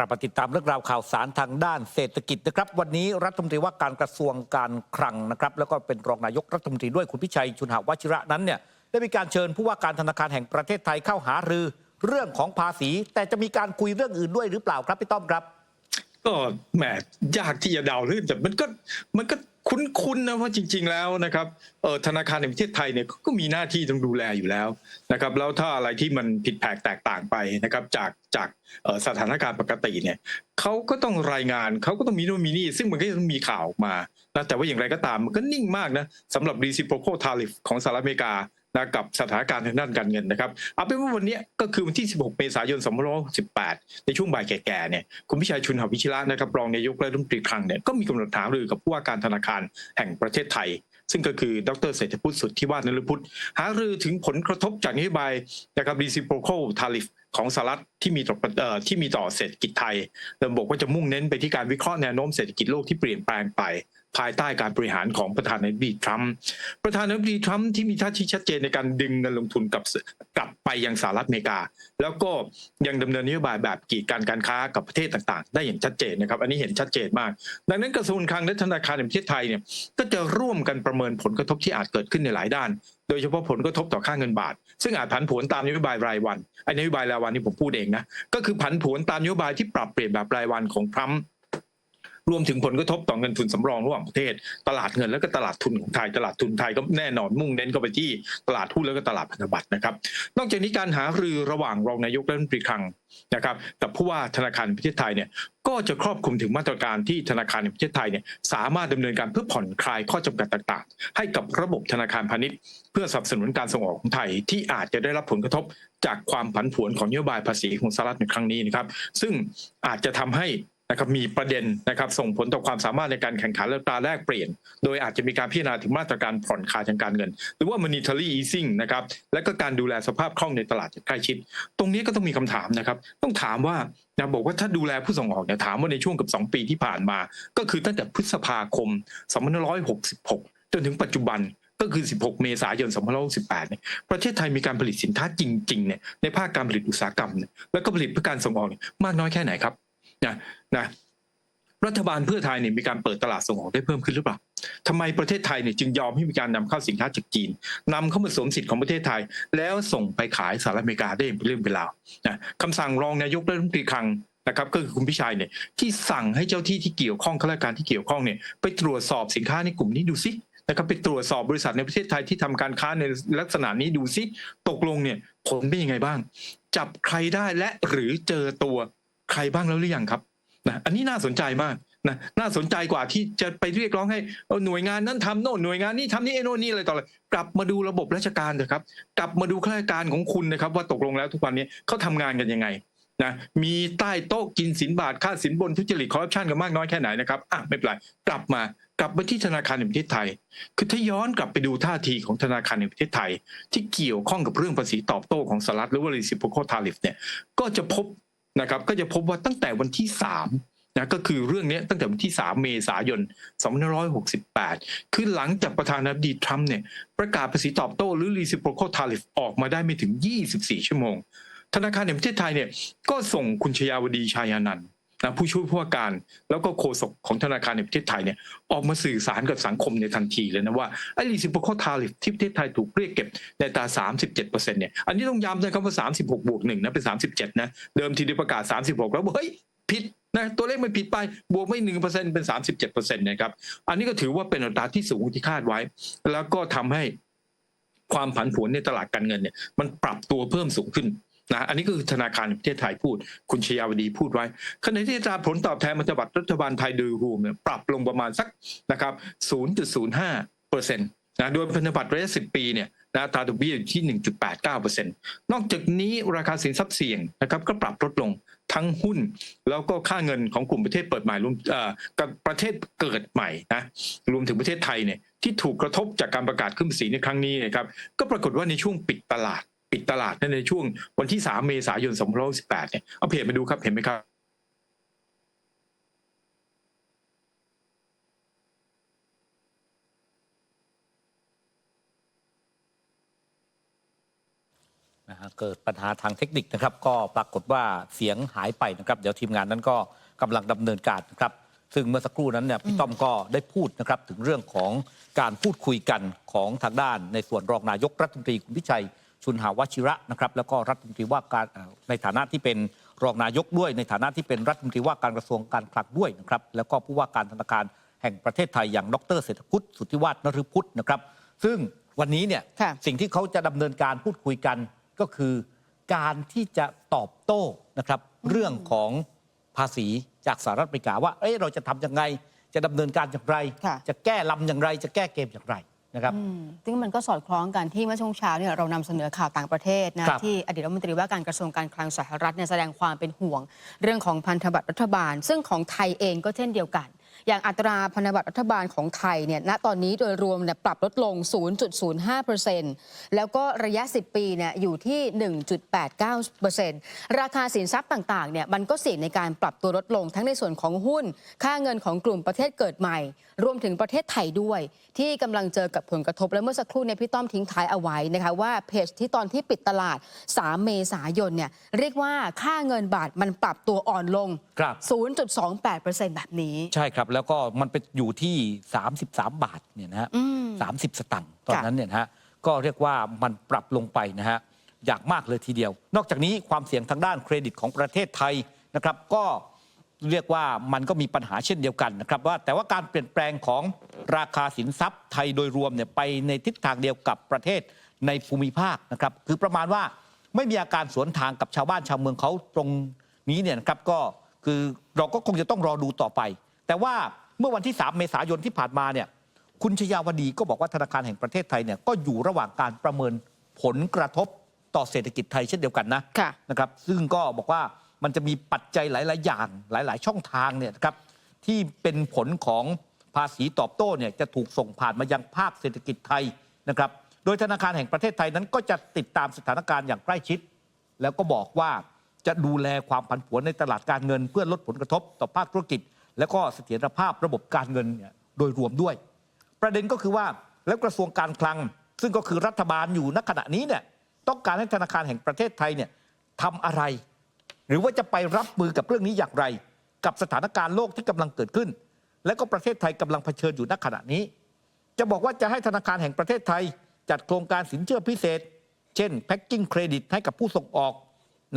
กลับมาติดตามเรื่องราวข่าวสารทางด้านเศรษฐกิจนะครับ วันนี้รัฐมนตรีว่าการกระทรวงการคลังนะครับ แล้วก็เป็นรองนายกรัฐมนตรีด้วยคุณพิชัยชุนหาวชิระนั้นเนี่ยได้มีการเชิญผู้ว่าการธนาคารแห่งประเทศไทยเข้าหารือเรื่องของภาษี แต่จะมีการคุยเรื่องอื่นด้วยหรือเปล่าครับพี่ต้อมครับ ก็แหมยากที่จะเดาเรื่องแต่มันก็มันก็ คุ้นๆนะว่าจริง ๆแล้วนะครับเออธนาคารในประเทศไทยเนี่ยก็มีหน้าที่ต้องดูแลอยู่แล้วนะครับแล้วถ้าอะไรที่มันผิดแผกแตกต่างไปนะครับจากจากสถานการณ์ปกติเนี่ยเขาก็ต้องรายงานเขาก็ต้องมีโน่นมีนี่ ซึ่งมันก็จะต้องมีข่าวออกมานะแต่ว่าอย่างไรก็ตามมันก็นิ่งมากนะสำหรับ reciprocal tariff ของสหรัฐอเมริกา นะกับสถานการณ์ทางด้านการเงินนะครับเอาเป็นว่าวันนี้ก็คือวันที่ 16 เมษายน 2568 ในช่วงบ่ายแก่ๆเนี่ยคุณพิชัยชุนหวิชิระนะครับรองนายกรัฐมนตรีคลังเนี่ยก็มีกำหนดหารือกับผู้ว่าการธนาคารแห่งประเทศไทย ซึ่งก็คือดรเศรษฐพุทธสุทธิวาฒนฤพุทธหารือถึงผลกระทบจากนโยบายนะครับ reciprocal tariff ของสหรัฐที่มีต่อเอ่อที่มีต่อเศรษฐกิจไทยโดยบอกว่าจะมุ่งเน้นไปที่การวิเคราะห์แนวโน้มเศรษฐกิจโลกที่เปลี่ยนแปลงไป ภายใต้การบริหารของประธานาธิบดีทรัมป์ประธานาธิบดีทรัมป์ที่มีท่าทีชัดเจนในการดึงเงินลงทุนกลับกลับไปยังสหรัฐอเมริกา แล้วก็ยังดำเนินนโยบายแบบกีดการการค้ากับประเทศต่างๆ ได้อย่างชัดเจนนะครับ อันนี้เห็นชัดเจนมาก ดังนั้นกระทรวงการคลังและธนาคารแห่งประเทศไทยเนี่ยก็จะร่วมกันประเมินผลกระทบที่อาจเกิดขึ้นในหลายด้าน โดยเฉพาะผลกระทบต่อค่าเงินบาท ซึ่งอาจผันผวนตามนโยบายรายวันไอ้นโยบายรายวันนี่ผมพูดเองนะก็คือผันผวนตามนโยบายที่ปรับเปลี่ยนแบบรายวันของทรัมป์ รวมถึงผลกระทบต่อเงินทุนสำรองระหว่างประเทศ ตลาดเงินแล้วก็ตลาดทุนของไทยตลาดทุนไทยก็แน่นอนมุ่งเน้นเข้าไปที่ตลาดหุ้นแล้วก็ตลาดพันธบัตรนะครับ นอกจากนี้การหารือระหว่างรองนายกและรัฐมนตรีคลังนะครับกับผู้ว่าธนาคารประเทศไทยเนี่ยก็จะครอบคลุมถึงมาตรการที่ธนาคารประเทศไทยเนี่ยสามารถดำเนินการเพื่อผ่อนคลายข้อจำกัดต่างๆ ให้กับระบบธนาคารพาณิชย์ เพื่อสนับสนุนการส่งออกของไทยที่อาจจะได้รับผลกระทบจากความผันผวนของนโยบายภาษีของสหรัฐในครั้งนี้นะครับ ซึ่งอาจจะทำให้ นะครับมีประเด็นนะครับส่งผลต่อความสามารถในการแข่งขันและตราแลกเปลี่ยน โดยอาจจะมีการพิจารณาถึงมาตรการผ่อนคลายทางการเงิน หรือว่า monetary easing นะครับและก็การดูแลสภาพคล่องในตลาดอย่างใกล้ชิด ตรงนี้ก็ต้องมีคำถามนะครับ ต้องถามว่านะบอกว่าถ้าดูแลผู้ส่งออกเนี่ยถามว่าในช่วงเกับ 2 ปีที่ผ่านมา ก็คือตั้งแต่พฤษภาคม 2566 จนถึงปัจจุบันก็คือ 16 เมษายน 2568 เนี่ย ประเทศไทยมีการผลิตสินค้าจริงๆ เนี่ย ในภาคการผลิตอุตสาหกรรมเนี่ย แล้วก็ผลิตเพื่อการส่งออกเนี่ยมากน้อยแค่ไหนครับ นะนะรัฐบาลเพื่อไทยเนี่ยมีการเปิดตลาดส่งออกได้เพิ่มขึ้นหรือเปล่าทำไมประเทศไทยเนี่ยจึงยอมให้มีการนำเข้าสินค้าจากจีนนำเข้ามาสวมสิทธิ์ของประเทศไทย แล้วส่งไปขายสหรัฐอเมริกาได้เป็นเรื่องเป็นราวนะคำสั่งรองนายกรัฐมนตรีคลังนะครับก็คือคุณพิชัยเนี่ยที่สั่งให้เจ้าที่ที่เกี่ยวข้องข้าราชการที่เกี่ยวข้องเนี่ยไปตรวจสอบสินค้าในกลุ่มนี้ดูซินะครับไปตรวจสอบบริษัทในประเทศไทยที่ทำการค้าในลักษณะนี้ดูซิตกลงเนี่ยผลเป็นยังไงบ้าง จับใครได้และหรือเจอตัว ใครบ้างแล้วหรือยังครับนะอันนี้น่าสนใจมากนะน่าสนใจกว่าที่จะไปเรียกร้องให้หน่วยงานนั้นทำโน่นหน่วยงานนี้ทำนี่ไอ้โน่นนี่อะไรต่ออะไรกลับมาดูระบบราชการเถอะครับ กลับมาดูข้าราชการของคุณนะครับ ว่าตกลงแล้วทุกวันนี้เขาทำงานกันยังไงนะมีใต้โต๊ะกินสินบาทค่าสินบนทุจริตคอร์รัปชันกันมากน้อยแค่ไหนนะครับอะไม่เป็นไรกลับมากลับมาที่ธนาคารแห่งประเทศไทย คือถ้าย้อนกลับไปดูท่าทีของธนาคารแห่งประเทศไทย ที่เกี่ยวข้องกับเรื่องภาษีตอบโต้ของสหรัฐหรือว่า reciprocal tariff เนี่ยก็จะพบ นะครับก็จะพบว่าตั้งแต่วันที่สามนะก็คือเรื่องนี้ตั้งแต่วันที่ 3 เมษายน 2568 คือหลังจากประธานาธิบดีทรัมป์เนี่ยประกาศภาษีตอบโต้หรือ reciprocal tariff ออกมาได้ไม่ถึง 24 ชั่วโมง ธนาคารแห่งประเทศไทยเนี่ยก็ส่งคุณชยาวดีชายานันท์ นะผู้ช่วยผู้ว่าการ แล้วก็โฆษกของธนาคารแห่งประเทศไทยเนี่ยออกมาสื่อสารกับสังคมในทันทีเลยนะว่าไอ้ reciprocal tariff ที่ประเทศไทยถูกเรียกเก็บในตา 37เปอร์เซ็นต์เนี่ยอันนี้ต้องย้ำนะครับว่า 36 บวกหนึ่งนะเป็น 37 นะ เดิมทีได้ประกาศ 36 แล้วเฮ้ยผิดนะตัวเลขมันผิดไปบวกไม่หนึ่งเปอร์เซ็นต์เป็น 37เปอร์เซ็นต์นะครับอันนี้ก็ถือว่าเป็นอัตราที่สูงที่คาดไว้ แล้วก็ทำให้ความผันผวนในตลาดการเงินเนี่ยมันปรับตัวเพิ่มสูงขึ้น นะอันนี้ก็คือธนาคารแห่งประเทศไทยพูด คุณชยาวดีพูดไว้ขณะที่อัตราผลตอบแทนพันธบัตรรัฐบาลไทยโดยรวมเนี่ยปรับลงประมาณสักนะครับ 0.05เปอร์เซ็นต์นะโดยพันธบัตรระยะ 10 ปีเนี่ยนะตราดอกเบี้ยอยู่ที่ 1.89เปอร์เซ็นอกจากนี้ราคาสินทรัพย์เสี่ยงนะครับก็ปรับลดลงทั้งหุ้น แล้วก็ค่าเงินของกลุ่มประเทศเปิดใหม่รวมกับประเทศเกิดใหม่นะรวมถึงประเทศไทยเนี่ยที่ถูกกระทบจากการประกาศขึ้นภาษีในครั้งนี้นะครับก็ปรากฏว่าในช่วงปิดตลาด ปิดตลาดในช่วงวันที่ 3 เมษายน2518เนี่ยเอาเพจมาดูครับเห็นไหมครับนนะฮะเกิดปัญหาทางเทคนิคนะครับ ก็ปรากฏว่าเสียงหายไปนะครับ เดี๋ยวทีมงานนั้นก็กำลังดำเนินการนะครับ ซึ่งเมื่อสักครู่นั้นเนี่ยพี่ต้อมก็ได้พูดนะครับ ถึงเรื่องของการพูดคุยกันของทางด้าน ในส่วนรองนายกรัฐมนตรีคุณพิชัย ชุนหาวชิระนะครับแล้วก็รัฐมนตรีว่าการเอ่อในฐานะที่เป็นรองนายกด้วย ในฐานะที่เป็นรัฐมนตรีว่าการกระทรวงการคลังด้วยนะครับแล้วก็ผู้ว่าการธนาคารแห่งประเทศไทยอย่างดรเศรษฐพุทธสุทธิวัฒนฤพุทธนะครับซึ่งวันนี้เนี่ยค่ะสิ่งที่เขาจะดำเนินการพูดคุยกันก็คือการที่จะตอบโต้นะครับเรื่องของภาษีจากสหรัฐอเมริกาว่าเอ้ยเราจะทำยังไง จะดำเนินการอย่างไรค่ะจะแก้ลำอย่างไร จะแก้เกมอย่างไร นะครับอืมซึ่งมันก็สอดคล้องกันที่เมื่อช่วงเช้าเนี่ยเรานำเสนอข่าวต่างประเทศนะครับที่อดีตรัฐมนตรีว่าการกระทรวงการคลังสหรัฐเนี่ยแสดงความเป็นห่วง เรื่องของพันธบัตรรัฐบาล ซึ่งของไทยเองก็เช่นเดียวกัน อย่างอัตราพันธบัตรรัฐบาลของไทยเนี่ยณตอนนี้โดยรวมเนี่ยปรับลดลง 0.05%แล้วก็ระยะ 10 ปีเนี่ยอยู่ที่ 1.89%ราคาสินทรัพย์ต่างๆเนี่ยมันก็เสี่ยงในการปรับตัวลดลงทั้งในส่วนของหุ้น ค่าเงินของกลุ่มประเทศเกิดใหม่ รวมถึงประเทศไทยด้วย ที่กำลังเจอกับผลกระทบและเมื่อสักครู่เนี่ยพี่ต้อมทิ้งท้ายเอาไว้นะคะว่าเพจที่ตอนที่ปิดตลาด 3 เมษายนเนี่ยเรียกว่าค่าเงินบาทมันปรับตัวอ่อนลงครับ0.28%แบบนี้ ใช่ครับแล้วก็มันไปอยู่ที่ 33 บาทเนี่ยนะฮะอืมสามสิบสตังค์ตอนนั้นเนี่ยนะฮะก็เรียกว่ามันปรับลงไปนะฮะอย่างมากเลยทีเดียว นอกจากนี้ความเสี่ยงทางด้านเครดิตของประเทศไทยนะครับ ก็เรียกว่ามันก็มีปัญหาเช่นเดียวกันนะครับว่าแต่ว่าการเปลี่ยนแปลงของราคาสินทรัพย์ไทยโดยรวมเนี่ยไปในทิศทางเดียวกับประเทศในภูมิภาคนะครับคือประมาณว่าไม่มีอาการสวนทางกับชาวบ้านชาวเมืองเขาตรงนี้เนี่ยนะครับก็คือเราก็คงจะต้องรอดูต่อไป แต่ว่าเมื่อวันที่ 3 เมษายนที่ผ่านมาเนี่ยคุณชยาวดีก็บอกว่าธนาคารแห่งประเทศไทยเนี่ยก็อยู่ระหว่างการประเมินผลกระทบต่อเศรษฐกิจไทยเช่นเดียวกันนะค่ะนะครับซึ่งก็บอกว่ามันจะมีปัจจัยหลาย ๆ อย่างหลาย ๆ ช่องทางเนี่ยนะครับที่เป็นผลของภาษีตอบโต้เนี่ยจะถูกส่งผ่านมายังภาคเศรษฐกิจไทยนะครับ โดยธนาคารแห่งประเทศไทยนั้นก็จะติดตามสถานการณ์อย่างใกล้ชิด แล้วก็บอกว่าจะดูแลความผันผวนในตลาดการเงิน เพื่อลดผลกระทบต่อภาคธุรกิจ และก็เสถียรภาพระบบการเงินเนี่ยโดยรวมด้วย ประเด็นก็คือว่าแล้วกระทรวงการคลัง ซึ่งก็คือรัฐบาลอยู่ณขณะนี้เนี่ยต้องการให้ธนาคารแห่งประเทศไทยเนี่ยทำอะไร หรือว่าจะไปรับมือกับเรื่องนี้อย่างไร กับสถานการณ์โลกที่กำลังเกิดขึ้น และก็ประเทศไทยกำลังเผชิญอยู่ณขณะนี้ จะบอกว่าจะให้ธนาคารแห่งประเทศไทย จัดโครงการสินเชื่อพิเศษ เช่นแพ็กกิ้งเครดิตให้กับผู้ส่งออก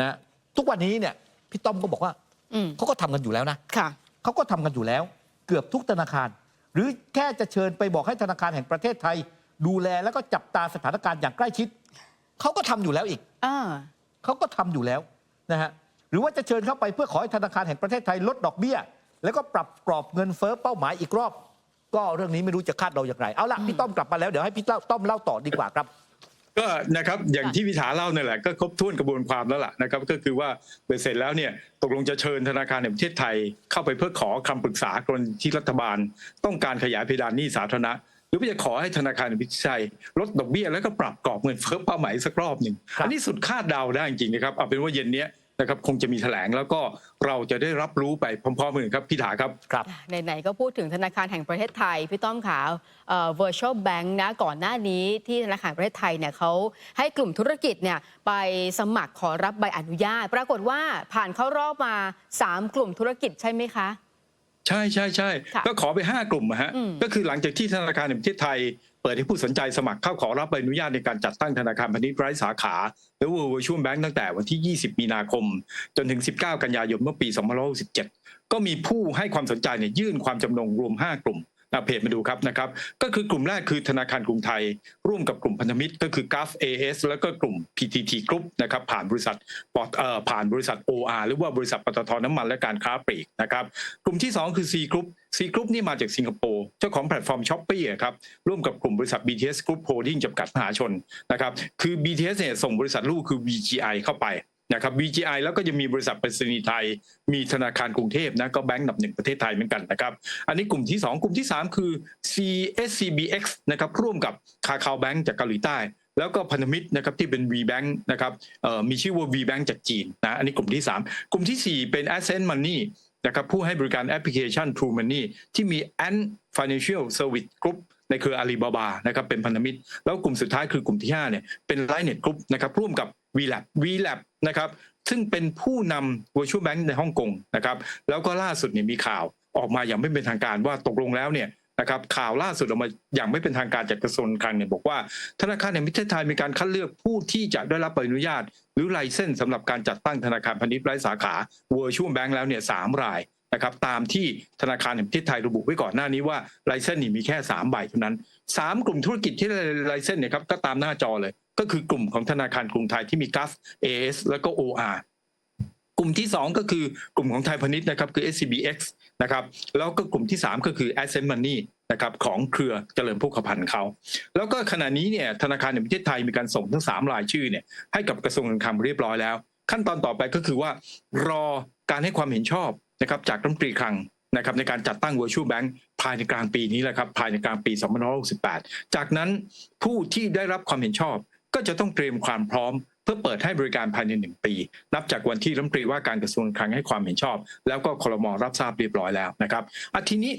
นะทุกวันนี้เนี่ยพี่ต้อมก็บอกว่าอืมเขาก็ทำกันอยู่แล้วนะค่ะ เขาก็ทำกันอยู่แล้ว เกือบทุกธนาคาร หรือแค่จะเชิญไปบอกให้ธนาคารแห่งประเทศไทย ดูแลแล้วก็จับตาสถานการณ์อย่างใกล้ชิดเขาก็ทำอยู่แล้วอีกอ่าเขาก็ทำอยู่แล้วนะฮะหรือว่าจะเชิญเข้าไปเพื่อขอให้ธนาคารแห่งประเทศไทยลดดอกเบี้ย แล้วก็ปรับกรอบเงินเฟ้อเป้าหมายอีกรอบ ก็เรื่องนี้ไม่รู้จะคาดเดาอย่างไรเอาละพี่ต้อมกลับมาแล้วเดี๋ยวให้พี่ต้อมเล่าต่อดีกว่าครับ ก็นะครับอย่างที่พิธาเล่านั่นแหละก็ครบถ้วนกระบวนความแล้วล่ะนะครับก็คือว่าเบ็ดเสร็จแล้วเนี่ยตกลงจะเชิญธนาคารแห่งประเทศไทย เข้าไปเพื่อขอคำปรึกษากรณีที่รัฐบาล ต้องการขยายเพดานหนี้สาธารณะหรือว่าจะขอให้ธนาคารแห่งประเทศไทยลดดอกเบี้ยแล้วก็ปรับกรอบเงินเฟ้อเป้าหมายสักรอบหนึ่งครับอันนี้สุดคาดเดาได้จริงๆนะครับเอาเป็นว่าเย็นเนี้ย นะครับคงจะมีแถลงแล้วก็เราจะได้รับรู้ไปพร้อมๆกันครับพิธาครับครับไหนๆก็พูดถึงธนาคารแห่งประเทศไทย พี่ต้อมขาวเอ่อ virtual bank นะก่อนหน้านี้ที่ธนาคารประเทศไทยเนี่ยเขาให้กลุ่มธุรกิจเนี่ยไปสมัครขอรับใบอนุญาต ปรากฏว่าผ่านเข้ารอบมา 3 กลุ่มธุรกิจใช่ไหมคะ ใช่ใช่ใช่ค่ะก็ขอไป 5 กลุ่มอะฮะอืมก็คือหลังจากที่ธนาคารแห่งประเทศไทย เปิดให้ผู้สนใจสมัครเข้าขอรับใบอนุญาตในการจัดตั้งธนาคารพาณิชย์ไร้สาขาหรือ Virtual Bank ตั้งแต่วันที่ 20 มีนาคม จนถึง 19 กันยายนเมื่อปี 2567 ก็มีผู้ให้ความสนใจเนี่ยยื่นความจำนงรวม 5 กลุ่ม เอาเพจมาดูครับนะครับ ก็คือกลุ่มแรกคือธนาคารกรุงไทย ร่วมกับกลุ่มพันธมิตรก็คือ GAF AS แล้วก็กลุ่ม PTT Group นะครับผ่านบริษัทปตเออผ่านบริษัท OR หรือว่าบริษัทปตทน้ำมันและการค้าปลีกนะครับกลุ่มที่ 2 คือ C Group C Group นี่มาจากสิงคโปร์เจ้าของแพลตฟอร์ม s h อ p e e ครับร่วมกับกลุ่มบริษัท BTS Group Holding จำกัดมหาชนนะครับคือ BTS เนี่ยส่งบริษัทลูกคือ VGI เข้าไป นะครับ VGI แล้วก็จะมีบริษัทไปรษณีย์ไทย มีธนาคารกรุงเทพนะก็แบงก์อันดับหนึ่งประเทศไทยเหมือนกันนะครับ อันนี้กลุ่มที่ 2 กลุ่มที่ 3 คือ CSCBX นะครับร่วมกับคาคาวแบงก์จากเกาหลีใต้แล้วก็พันธมิตรนะครับที่เป็น VBank นะครับมีชื่อว่า VBank จากจีนนะอันนี้กลุ่มที่ 3 กลุ่มทีสี่4 เป็น Ascent Money นะครับผู้ให้บริการแอปพลิเคชัน True Money ที่มี Ant Financial Service Group ในเครืออาลีบาบานะครับเป็นพันธมิตร แล้วกลุ่มสุดท้ายคือกลุ่มที่5เนี่ยเป็น l i n e t Group นะครับร่วมกับ VLab VLab นะครับซึ่งเป็นผู้นำ virtual bank ในฮ่องกงนะครับแล้วก็ล่าสุดเนี่ยมีข่าวออกมาอย่างไม่เป็นทางการว่าตกลงแล้วเนี่ยนะครับข่าวล่าสุดออกมาอย่างไม่เป็นทางการจากกระทรวงการคลังเนี่ยบอกว่าธนาคารแห่งประเทศไทยมีการคัดเลือกผู้ที่จะได้รับใบอนุญาต หรือไลเซนส์สำหรับการจัดตั้งธนาคารพาณิชย์ไร้สาขา virtual bank แล้วเนี่ยสามรายนะครับตามที่ธนาคารแห่งประเทศไทยระบุไว้ก่อนหน้านี้ว่าไลเซนส์นี่มีแค่3ใบเท่านั้นสามกลุ่มธุรกิจที่ได้ไลเซนส์เนี่ยครับก็ตามหน้าจอเลย ก็คือกลุ่มของธนาคารกรุงไทยที่มี GAF AS แล้วก็ OR กลุ่มที่ 2 ก็คือกลุ่มของไทยพาณิชย์นะครับคือ SCBX นะครับแล้วก็กลุ่มที่ 3 ก็คือ Ascent Money นะครับของเครือเจริญพุกขพันธ์เขาแล้วก็ขณะนี้เนี่ยธนาคารแห่งประเทศไทยมีการส่งทั้ง 3 รายชื่อเนี่ยให้กับกระทรวงการคลังเรียบร้อยแล้ว ขั้นตอนต่อไปก็คือว่ารอการให้ความเห็นชอบนะครับจากรัฐมนตรีคลังนะครับในการจัดตั้ง Virtual Bank ภายในกลางปีนี้แหละครับภายในกลางปี 2568 จากนั้นผู้ที่ได้รับความเห็นชอบ ก็จะต้องเตรียมความพร้อม เพื่อเปิดให้บริการภายในหนึ่งปี นับจากวันที่รัฐมนตรีว่าการกระทรวงการคลังให้ความเห็นชอบ แล้วก็คลมรับทราบเรียบร้อยแล้วนะครับอาทีนี้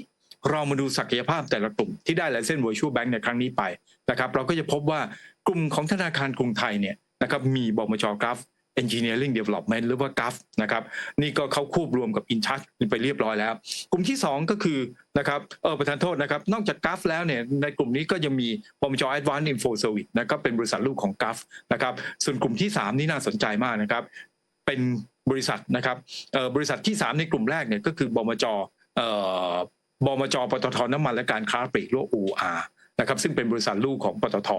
เรามาดูศักยภาพแต่ละกลุ่มที่ได้ลเซนส์ Virtual Bank ในครั้งนี้ไปนะครับ เราก็จะพบว่ากลุ่มของธนาคารกรุงไทยเนี่ยนะครับมีบมจกราฟ Engineering Development หรือว่า GAF นะครับนี่ก็เขาควบรวมกับ InTouch ไปเรียบร้อยแล้ว กลุ่มที่ 2 ก็คือนะครับเออประธานโทษนะครับ นอกจาก GAF แล้วเนี่ยในกลุ่มนี้ก็ยังมีบมจ Advanced Info Service นะก็เป็นบริษัทลูกของ GAF นะครับส่วนกลุ่มที่ 3 นี่น่าสนใจมากนะครับเป็นบริษัทนะครับเอ่อบริษัทที่ 3 ในกลุ่มแรกเนี่ยก็คือบมจเอ่อบมจปตทน้ำมันและการค้าปลีกหรือว่า OR นะครับซึ่งเป็นบริษัทลูกของปตท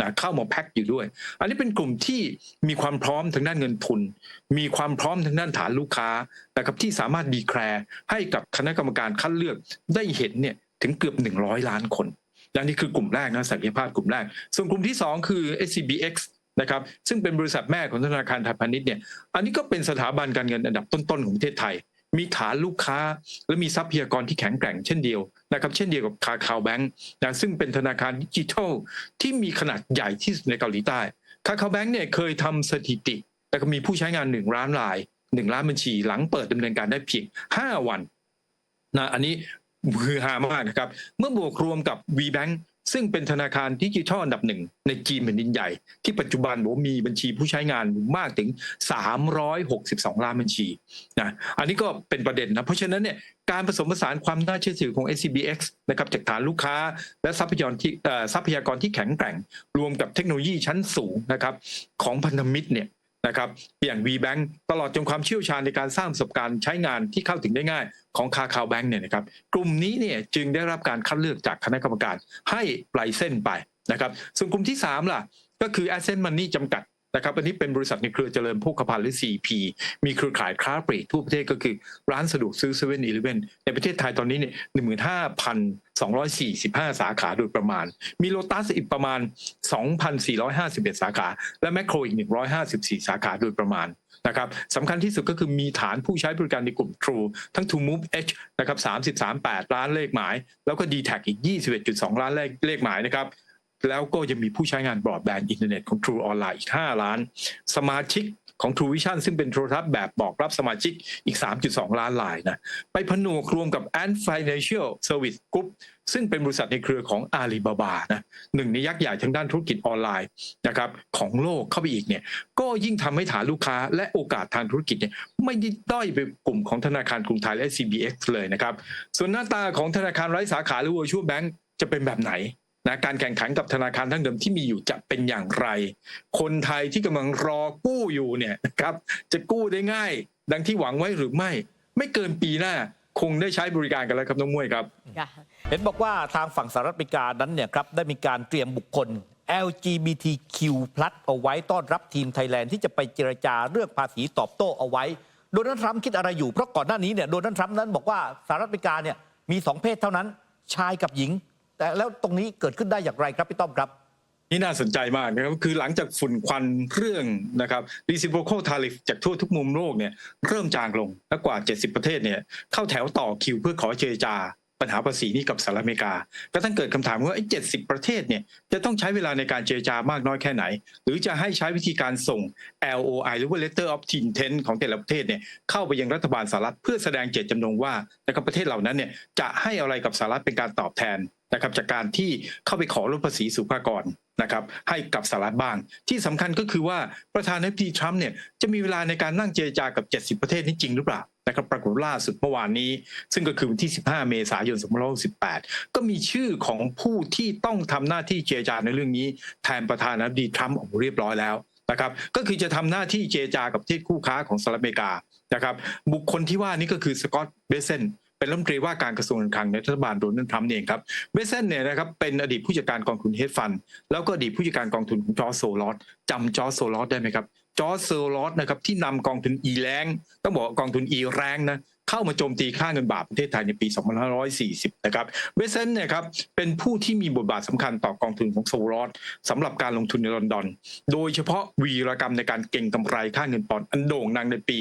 นะเข้ามาแพ็คอยู่ด้วย อันนี้เป็นกลุ่มที่มีความพร้อมทางด้านเงินทุน มีความพร้อมทางด้านฐานลูกค้านะครับที่สามารถดีแคลร์ให้กับคณะกรรมการคัดเลือกได้เห็นเนี่ยถึงเกือบ 100 ล้านคนและนี่คือกลุ่มแรกนะศักยภาพกลุ่มแรก ส่วนกลุ่มที่ 2 คือ SCBX นะครับซึ่งเป็นบริษัทแม่ของธนาคารไทยพาณิชย์เนี่ยอันนี้ก็เป็นสถาบันการเงินอันดับต้นๆของประเทศไทย มีฐานลูกค้า และมีทรัพยากรที่แข็งแกร่งเช่นเดียวนะครับเช่นเดียวกับคาคาวแบงค์นะซึ่งเป็นธนาคารดิจิทัลที่มีขนาดใหญ่ที่สุดในเกาหลีใต้คาคาวแบงค์เนี่ยเคยทำสถิติ แต่ก็มีผู้ใช้งานหนึ่งล้านรายหนึ่งล้านบัญชีหลังเปิดดำเนินการได้เพียงห้าวันนะอันนี้ ฮือฮามากนะครับ เมื่อบวกรวมกับ VBank ซึ่งเป็นธนาคารดิจิทัลอันดับหนึ่งในจีนแผ่นดินใหญ่ ที่ปัจจุบันบอกมีบัญชีผู้ใช้งานมากถึง 362 ล้านบัญชีนะอันนี้ก็เป็นประเด็นนะ เพราะฉะนั้นเนี่ยการผสมผสานความน่าเชื่อถือของ SCBX นะครับจากฐานลูกค้า และทรัพยากรที่ทรัพยากรที่แข็งแกร่ง รวมกับเทคโนโลยีชั้นสูงนะครับของพันธมิตรเนี่ยนะครับอย่าง VBank ตลอดจนความเชี่ยวชาญในการสร้างประสบการณ์ใช้งานที่เข้าถึงได้ง่าย ของคาคาวแบงก์เนี่ยนะครับกลุ่มนี้เนี่ยจึงได้รับการคัดเลือกจากคณะกรรมการให้ไลเส้นไปนะครับส่วนกลุ่มที่ 3 ล่ะ ก็คือ Asset Money จำกัด นะครับอันนี้เป็นบริษัทในเครือเจริญโภคภัณฑ์หรือ CP มีเครือข่ายค้าปลีกทั่วประเทศก็คือร้านสะดวกซื้อ7 e เ e ่ e อในประเทศไทยตอนนี้เนี่ยหนึ่งหมื่นห้าพันสองร้อยสี่สิบห้าสาขาโดยประมาณ มีโลตัสอีกประมาณ2,451สาขา และแมคโครอีก154สาขาโดยประมาณนะครับสำคัญที่สุดก็คือมีฐานผู้ใช้บริการในกลุ่ม True ทั้ง True Move H นะครับ33.8 ล้านเลขหมาย แล้วก็ d t แทอีก 21.2 ล้านเลขเลขหมายนะครับ แล้วก็ยังมีผู้ใช้งานบรอดแบนด์อินเทอร์เน็ตของ True ออนไลน์อีก 5 ล้าน สมาชิกของ True Vision ซึ่งเป็นโทรทัศน์แบบบอกรับสมาชิกอีก 3.2 ล้านรายนะ ไปผนวกรวมกับ Ant Financial Service Group ซึ่งเป็นบริษัทในเครือของอาลีบาบานะหนึ่งในยักษ์ใหญ่ทางด้านธุรกิจออนไลน์นะครับของโลกเข้าไปอีกเนี่ย ก็ยิ่งทำให้ฐานลูกค้าและโอกาสทางธุรกิจเนี่ยไม่ได้ด้อยไปกลุ่มของธนาคารกรุงไทยและ CBX เลยนะครับ ส่วนหน้าตาของธนาคารไร้สาขาหรือ virtual bank จะเป็นแบบไหน นะการแข่งขันกับธนาคารทั้งเดิมที่มีอยู่จะเป็นอย่างไร คนไทยที่กำลังรอกู้อยู่เนี่ยนะครับจะกู้ได้ง่าย ดังที่หวังไว้หรือไม่ ไม่เกินปีหน้าคงได้ใช้บริการกันแล้วครับน้องมวยครับค่ะเห็นบอกว่าทางฝั่งสหรัฐอเมริกานั้นเนี่ยครับได้มีการเตรียมบุคคล LGBTQ+ เอาไว้ต้อนรับทีมไทยแลนด์ที่จะไปเจรจาเรื่องภาษีตอบโต้เอาไว้ โดนัลด์ทรัมป์คิดอะไรอยู่ เพราะก่อนหน้านี้เนี่ยโดนัลด์ทรัมป์นั้นบอกว่าสหรัฐอเมริกาเนี่ยมีสองเพศเท่านั้น ชายกับหญิง แต่แล้วตรงนี้เกิดขึ้นได้อย่างไรครับพี่ต้อมครับนี่น่าสนใจมากนะครับคือหลังจากฝุ่นควันเรื่องนะครับ reciprocal tariff จากทั่วทุกมุมโลกเนี่ยเริ่มจางลงและกว่า 70 ประเทศเนี่ยเข้าแถวต่อคิวเพื่อขอเจรจาปัญหาภาษีนี้กับสหรัฐอเมริกา ก็ต้องเกิดคำถามว่าไอ้70ประเทศเนี่ยจะต้องใช้เวลาในการเจรจามากน้อยแค่ไหน หรือจะให้ใช้วิธีการส่ง LOI หรือว่า letter of intent ของแต่ละประเทศเนี่ยเข้าไปยังรัฐบาลสหรัฐเพื่อแสดงเจตจำนงว่านะครับประเทศเหล่านั้นเนี่ยจะให้อะไรกับสหรัฐเป็นการตอบแทน นะครับจากการที่เข้าไปขอลดภาษีสุภากรนะครับให้กับสหรัฐบ้าง ที่สำคัญก็คือว่าประธานาธิบดีทรัมป์เนี่ยจะมีเวลาในการนั่งเจรจากับ 70 ประเทศนี้จริงหรือเปล่านะครับปรากฏล่าสุดเมื่อวานนี้ ซึ่งก็คือวันที่ 15 เมษายน 2568 ก็มีชื่อของผู้ที่ต้องทำหน้าที่เจรจาในเรื่องนี้ แทนประธานาธิบดีทรัมป์ออกมาเรียบร้อยแล้วนะครับก็คือจะทำหน้าที่เจรจากับประเทศคู่ค้าของสหรัฐอเมริกานะครับบุคคลที่ว่านี้ก็คือสกอตต์เบเซน เป็นรัฐมนตรีว่าการกระทรวงการคลังในรัฐบาลโดนัลด์ทรัมป์เองครับเบสเซนเนี่ยนะครับเป็นอดีตผู้จัดการกองทุนเฮดฟันแล้วก็อดีตผู้จัดการกองทุนของจอร์โซลอสจำจอร์โซลอสได้ไหมครับจอร์โซลอสนะครับที่นำกองทุนอีแรงต้องบอกกองทุนอีแรงนะ เข้ามาโจมตีค่าเงินบาทประเทศไทยในปี 2540 นะครับเบเซนเนี่ยครับเป็นผู้ที่มีบทบาทสำคัญต่อกองทุนของโซลอสสำหรับการลงทุนในลอนดอน โดยเฉพาะวีรกรรมในการเก็งกำไรค่าเงินปอนด์อันโด่งดังในปี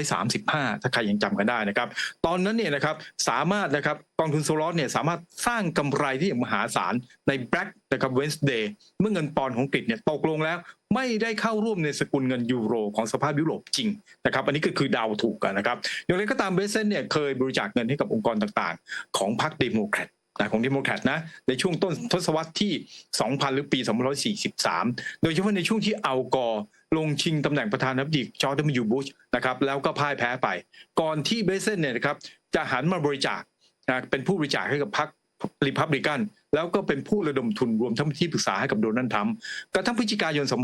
2535 ถ้าใครยังจำกันได้นะครับตอนนั้นเนี่ยนะครับสามารถนะครับกองทุนโซลอสเนี่ยสามารถสร้างกำไรที่มหาศาลใน Black นะครับ Wednesday เมื่อเงินปอนด์ของอังกฤษเนี่ยตกลงแล้ว ไม่ได้เข้าร่วมในสกุลเงินยูโรของสภาพยุโรปจริงนะครับอันนี้ก็คือเดาถูกกันนะครับอย่างไรก็ตามเบสเซนเนี่ยเคยบริจาคเงินให้กับองค์กรต่างๆ ของพรรคเดโมแครตนะของเดโมแครตนะในช่วงต้นทศวรรษที่ 2000 หรือปี 2543 โดยเฉพาะในช่วงที่อัลกอร์ลงชิงตำแหน่งประธานาธิบดีจอร์แดนยูบุชนะครับแล้วก็พ่ายแพ้ไป ก่อนที่เบสเซนเนี่ยนะครับจะหันมาบริจาคนะเป็นผู้บริจาคให้กับพรรคริพับลิกัน แล้วก็เป็นผู้ระดมทุนรวมทั้งที่ปรึกษาให้กับโดนัลด์ทรัมป์กระทั่งพฤศจิกายน 2567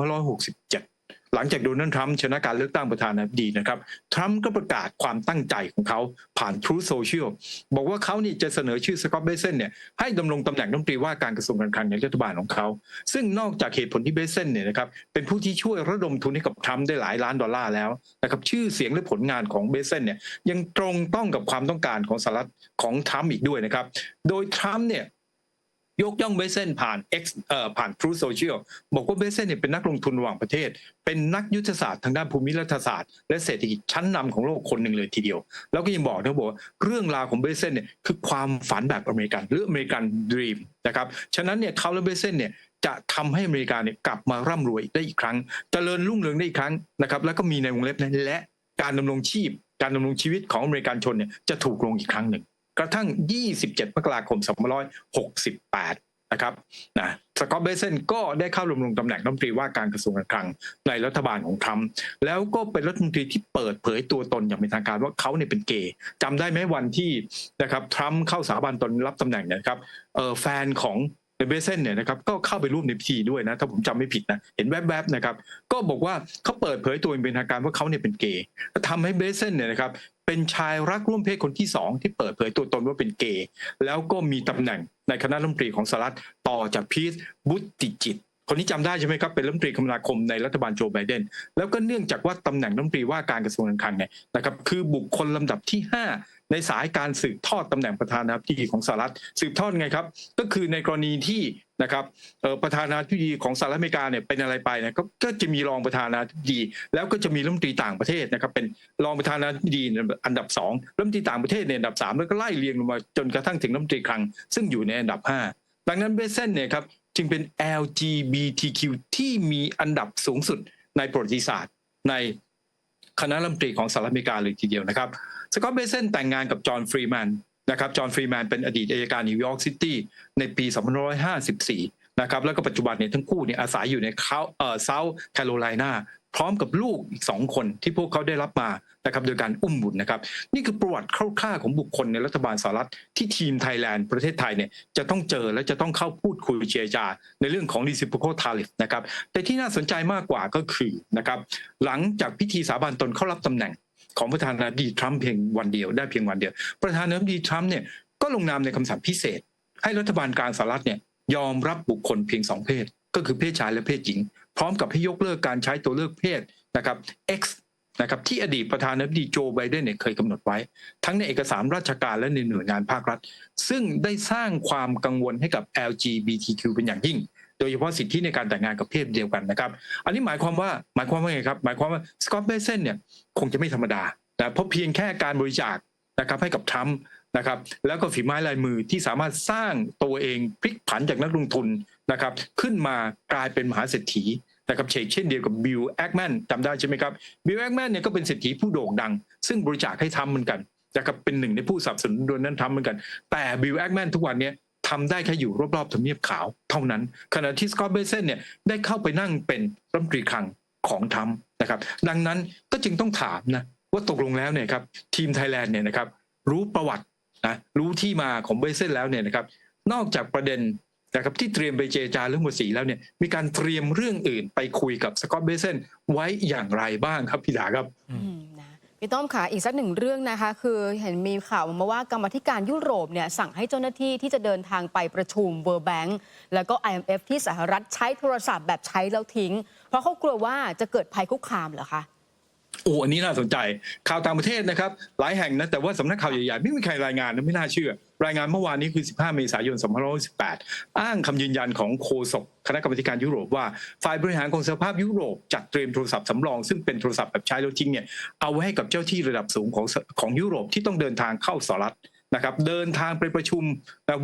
หลังจากโดนัลด์ทรัมป์ชนะการเลือกตั้งประธานาธิบดีนะครับ ทรัมป์ก็ประกาศความตั้งใจของเขาผ่าน Truth Social บอกว่าเขานี่จะเสนอชื่อสกอตต์เบเซนเนี่ยให้ดำรงตำแหน่งรัฐมนตรีว่าการกระทรวงการคลังในรัฐบาลของเขา ซึ่งนอกจากเหตุผลที่เบเซนเนี่ยนะครับเป็นผู้ที่ช่วยระดมทุนให้กับทรัมป์ได้หลายล้านดอลลาร์แล้วนะครับชื่อเสียงและผลงานของเบเซนเนี่ยยังตรงต้องกับความต้องการของสหรัฐของทรัมป์อีกด้วยนะครับโดยทรัมป์เนี่ย ยกย่องเบเซนผ่าน X เอ่อผ่าน True Social บอกว่าเบเซนเนี่ยเป็นนักลงทุนระหว่างประเทศ เป็นนักยุทธศาสตร์ทางด้านภูมิรัฐศาสตร์ และเศรษฐกิจชั้นนำของโลกคนหนึ่งเลยทีเดียว แล้วก็ยังบอกนะบอกว่าเรื่องราวของเบเซนเนี่ยคือความฝันแบบอเมริกันหรืออเมริกันดรีมนะครับฉะนั้นเนี่ยเขาและเบเซนเนี่ยจะทำให้อเมริกาเนี่ยกลับมาร่ำรวยได้อีกครั้งเจริญรุ่งเรืองได้อีกครั้งนะครับแล้วก็มีในวงเล็บนะและการดำรงชีพ การดำรงชีวิตของอเมริกันชนเนี่ยจะถูกลงอีกครั้งหนึ่ง กระทั่ง 27มกราคม2568 นะครับนะสกอตเบเซนก็ได้เข้าดำรงตำแหน่งรัฐมนตรีว่าการกระทรวงการคลังในรัฐบาลของทรัมป์แล้วก็เป็นรัฐมนตรีที่เปิดเผยตัวตนอย่างเป็นทางการว่าเขาเนี่ยเป็นเกย์จำได้ไหมวันที่นะครับทรัมป์เข้าสาบานตนรับตำแหน่งเนี่ยนะครับเออแฟนของ เบเซนเนี่ยนะครับก็เข้าไปร่วมในพิธีด้วยนะถ้าผมจำไม่ผิดนะเห็นแวบๆนะครับก็บอกว่าเขาเปิดเผยตัวองเป็นทางการว่าเขาเนี่ยเป็นเกย์ทำให้เบเซนเนี่ยนะครับเป็นชายรักร่วมเพศคนที่สองที่เปิดเผยตัวตนว่าเป็นเกย์แล้วก็มีตำแหน่งในคณะรัฐมนตรีของสหรัฐต่อจากพีทบุตติจิตคนนี้จำได้ใช่ไหมครับเป็นรัฐมนตรีคมนาคมในรัฐบาลโจไบเดนแล้วก็เนื่องจากว่าตำแหน่งรัฐมนตรีว่าการกระทรวงการคลังเนี่ยนะครับคือบุคคลลำดับที่ 5 ในสายการสืบทอดตำแหน่งประธานาธิบดีของสหรัฐสืบทอดไงครับ ก็คือในกรณีที่นะครับประธานาธิบดีของสหรัฐอเมริกาเนี่ยเป็นอะไรไปเนี่ยก็จะมีรองประธานาธิบดี แล้วก็จะมีรัฐมนตรีต่างประเทศนะครับเป็นรองประธานาธิบดีอันดับสองรัฐมนตรีต่างประเทศในอันดับสามแล้วก็ไล่เรียงลงมาจนกระทั่งถึงรัฐมนตรีคลัง ซึ่งอยู่ในอันดับห้าดังนั้นเบสเซนเนี่ยครับจึงเป็น LGBTQ ที่มีอันดับสูงสุดในประวัติศาสตร์ในคณะรัฐมนตรีของสหรัฐอเมริกาเลยทีเดียวนะครับ สกอตเบเซนแต่งงานกับจอห์นฟรีแมนนะครับจอห์นฟรีแมนเป็นอดีตอัยการนิวยอร์กซิตี้ในปี2554นะครับแล้วก็ปัจจุบันเนี่ยทั้งคู่เนี่ยอาศัยอยู่ในเขาเอ่อเซาท์แคโรไลนาพร้อมกับลูกอีกสองคนที่พวกเขาได้รับมานะครับโดยการอุ้มบุตรนะครับ นี่คือประวัติคร่าวๆของบุคคลในรัฐบาลสหรัฐที่ทีมไทยแลนด์ประเทศไทยเนี่ยจะต้องเจอและจะต้องเข้าพูดคุยเจรจา ในเรื่องของ reciprocal tariff นะครับแต่ที่น่าสนใจมากกว่าก็คือนะครับหลังจากพิธีสาบานตนเข้ารับตำแหน่ง ของประธานาธิบดีทรัมป์เพียงวันเดียวได้เพียงวันเดียว ประธานาธิบดีทรัมป์เนี่ยก็ลงนามในคำสั่งพิเศษ ให้รัฐบาลกลางสหรัฐเนี่ยยอมรับบุคคลเพียงสองเพศ ก็คือเพศชายและเพศหญิง พร้อมกับให้ยกเลิกการใช้ตัวเลือกเพศนะครับ X นะครับที่อดีตประธานาธิบดีโจไบเดนเนี่ยเคยกำหนดไว้ ทั้งในเอกสารราชการและในหน่วยงานภาครัฐ ซึ่งได้สร้างความกังวลให้กับ LGBTQ เป็นอย่างยิ่ง โดยเฉพาะสิทธิในการแต่งงานกับเพศเดียวกันนะครับ อันนี้หมายความว่าหมายความว่าไงครับ หมายความว่าสกอตต์เบเซนเนี่ย คงจะไม่ธรรมดานะเพราะเพียงแค่การบริจาคนะครับให้กับทรัมป์นะครับแล้วก็ฝีไม้ลายมือที่สามารถสร้างตัวเองพลิกผันจากนักลงทุนนะครับขึ้นมากลายเป็นมหาเศรษฐีนะครับเชกเช่นเดียวกับบิลแอคแมนจำได้ใช่ไหมครับบิลแอคแมนเนี่ยก็เป็นเศรษฐีผู้โด่งดัง ซึ่งบริจาคให้ทรัมป์เหมือนกันนะครับเป็นหนึ่งในผู้สนับสนุนโดนัลด์ทรัมป์เหมือนกัน แต่บิลแอคแมนทุกวันนี้ทำได้แค่อยู่รอบๆทำเนียบขาวเท่านั้น ขณะที่สกอตเบเซนเนี่ยได้เข้าไปนั่งเป็นรัฐมนตรีคลัง ของทรัมป์นะครับ ดังนั้นก็จึงต้องถามนะว่าตกลงแล้วเนี่ยครับทีมไทยแลนด์เนี่ยนะครับรู้ประวัตินะรู้ที่มาของเบเซนแล้วเนี่ยนะครับนอกจากประเด็นนะครับที่เตรียมไปเจรจาเรื่องภาษีแล้วเนี่ยมีการเตรียมเรื่องอื่นไปคุยกับสกอตเบเซนไว้อย่างไรบ้างครับพี่ดาครับ พี่ต้อมค่ะอีกสักหนึ่งเรื่องนะคะ คือเห็นมีข่าวมาว่ากรรมธิการยุโรปเนี่ยสั่งให้เจ้าหน้าที่ที่จะเดินทางไปประชุม World Bank แล้วก็ IMF ที่สหรัฐใช้โทรศัพท์แบบใช้แล้วทิ้ง เพราะเขากลัวว่าจะเกิดภัยคุกคามเหรอคะโอ้อันนี้น่าสนใจข่าวต่างประเทศนะครับ หลายแห่งนะแต่ว่าสำนักข่าวใหญ่ๆ ไม่มีใครรายงานนะไม่น่าเชื่อ รายงานเมื่อวานนี้คือ 15 เมษายน 2518อ้างคำยืนยันของโฆษกคณะกรรมการยุโรปว่าฝ่ายบริหารของสภาพยุโรปจัดเตรียมโทรศัพท์สำรอง ซึ่งเป็นโทรศัพท์แบบใช้แล้วจริงเนี่ยเอาไว้ให้กับเจ้าที่ระดับสูงของของยุโรปที่ต้องเดินทางเข้าสหรัฐนะครับเดินทางไปประชุม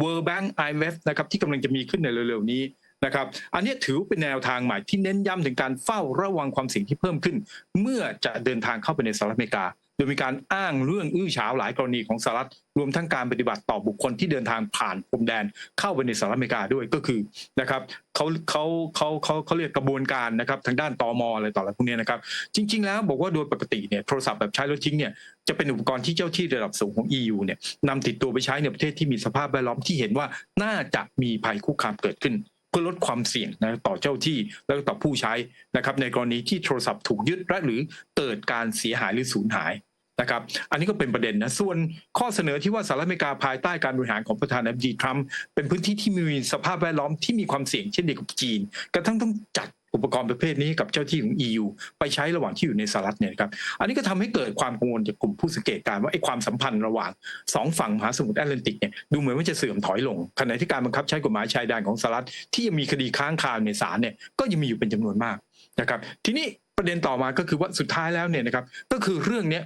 World Bank IMF นะครับที่กำลังจะมีขึ้นในเร็วๆนี้นะครับ อันนี้ถือเป็นแนวทางใหม่ที่เน้นย้ำถึงการเฝ้าระวังความเสี่ยงที่เพิ่มขึ้น เมื่อจะเดินทางเข้าไปในสหรัฐอเมริกา ดยมีการอ้างเรื่องอื้อฉาวหลายกรณีของสหรัฐรวมทั้งการปฏิบัติต่อบุคคลที่เดินทางผ่านพรมแดนเข้าไปในสหรัฐอเมริกาด้วยก็คือนะครับเขาเขาเขาเขาเขาเรียกกระบวนการนะครับทางด้านตมอะไรต่ออะไรพวกนี้นะครับจริง ๆ แล้วบอกว่าโดยปกติเนี่ยโทรศัพท์แบบใช้แล้วทิ้งเนี่ยจะเป็นอุปกรณ์ที่เจ้าที่ระดับสูงของ EU เนี่ยนำติดตัวไปใช้ในประเทศที่มีสภาพแวดล้อมที่เห็นว่าน่าจะมีภัยคุกคามเกิดขึ้นเพื่อลดความเสี่ยงนะต่อเจ้าที่แล้วก็ต่อผู้ใช้นะครับในกรณีที่โทรศัพท์ถูกยึดและหรือเกิดการเสียหายหรือสูญหาย นะครับ อันนี้ก็เป็นประเด็นนะ ส่วนข้อเสนอที่ว่าสหรัฐอเมริกาภายใต้การบริหารของประธานาธิบดีทรัมป์เป็นพื้นที่ที่มีสภาพแวดล้อมที่มีความเสี่ยงเช่นเดียวกับจีน กระทั่งต้องจัดอุปกรณ์ประเภทนี้กับเจ้าที่ของ EU ไปใช้ระหว่างที่อยู่ในสหรัฐเนี่ยครับอันนี้ก็ทำให้เกิดความกังวลจากกลุ่มผู้สังเกตการณ์ว่าไอ้ความสัมพันธ์ระหว่างสองฝั่งมหาสมุทรแอตแลนติกเนี่ยดูเหมือนว่าจะเสื่อมถอยลงขณะที่การบังคับใช้กฎหมายชายแดนของสหรัฐที่ยังมีคดีค้างคาในศาลเนี่ยก็ยังมีอยู่เป็นจำนวนมากนะครับทีนี้ประเด็นต่อมาก็คือว่าสุดท้ายแล้วเนี่ยนะครับก็คือเรื่องนี้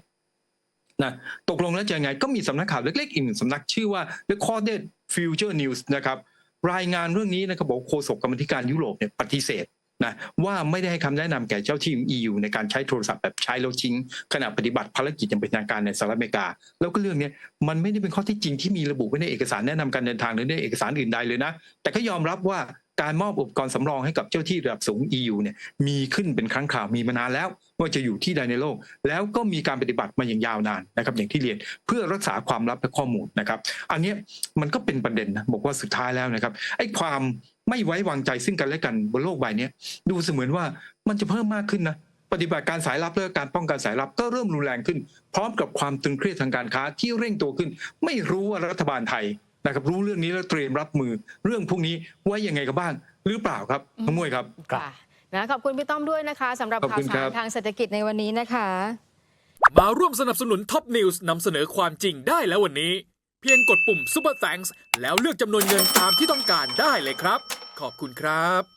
นะตกลงแล้วจะยังไงก็มีสำนักข่าวเล็ก ๆ อีกหนึ่งสำนักชื่อว่า Recorded Future News นะครับรายงานเรื่องนี้นะครับบอกโฆษกกรรมธิการยุโรปเนี่ยปฏิเสธนะว่าไม่ได้ให้คำแนะนำแก่เจ้าที่ EU ในการใช้โทรศัพท์แบบใช้แล้วทิ้งขณะปฏิบัติภารกิจอย่างเป็นทางการในสหรัฐอเมริกา แล้วก็เรื่องนี้มันไม่ได้เป็นข้อที่จริงที่มีระบุไว้ในเอกสารแนะนำการเดินทางหรือในเอกสารอื่นใดเลยนะ แต่ก็ยอมรับว่า การมอบอุปกรณ์สำรองให้กับเจ้าที่ระดับสูง EU เนี่ยมีขึ้นเป็นครั้งคราวมีมานานแล้วว่าจะอยู่ที่ใดในโลก แล้วก็มีการปฏิบัติมาอย่างยาวนานนะครับอย่างที่เรียนเพื่อรักษาความลับและข้อมูลนะครับ อันนี้มันก็เป็นประเด็นนะบอกว่าสุดท้ายแล้วนะครับไอ้ความไม่ไว้วางใจซึ่งกันและกันบนโลกใบนี้ดูเสมือนว่ามันจะเพิ่มมากขึ้นนะปฏิบัติการสายลับและการป้องกันสายลับก็เริ่มรุนแรงขึ้น พร้อมกับความตึงเครียดทางการค้าที่เร่งตัวขึ้น ไม่รู้ว่ารัฐบาลไทย นะครับรู้เรื่องนี้แล้วเตรียมรับมือเรื่องพวกนี้ไว้ยังไงกันบ้างหรือเปล่าครับน้องมวยครับครับ ค่ะนะขอบคุณพี่ต้อมด้วยนะคะสำหรับขอบข่าวคุณสาครัรบ ทางเศรษฐกิจในวันนี้นะคะ มาร่วมสนับสนุนท็อปนิวส์นำเสนอความจริงได้แล้ววันนี้ เพียงกดปุ่ม Super Thanks แล้วเลือกจำนวนเงินตามที่ต้องการได้เลยครับ ขอบคุณครับ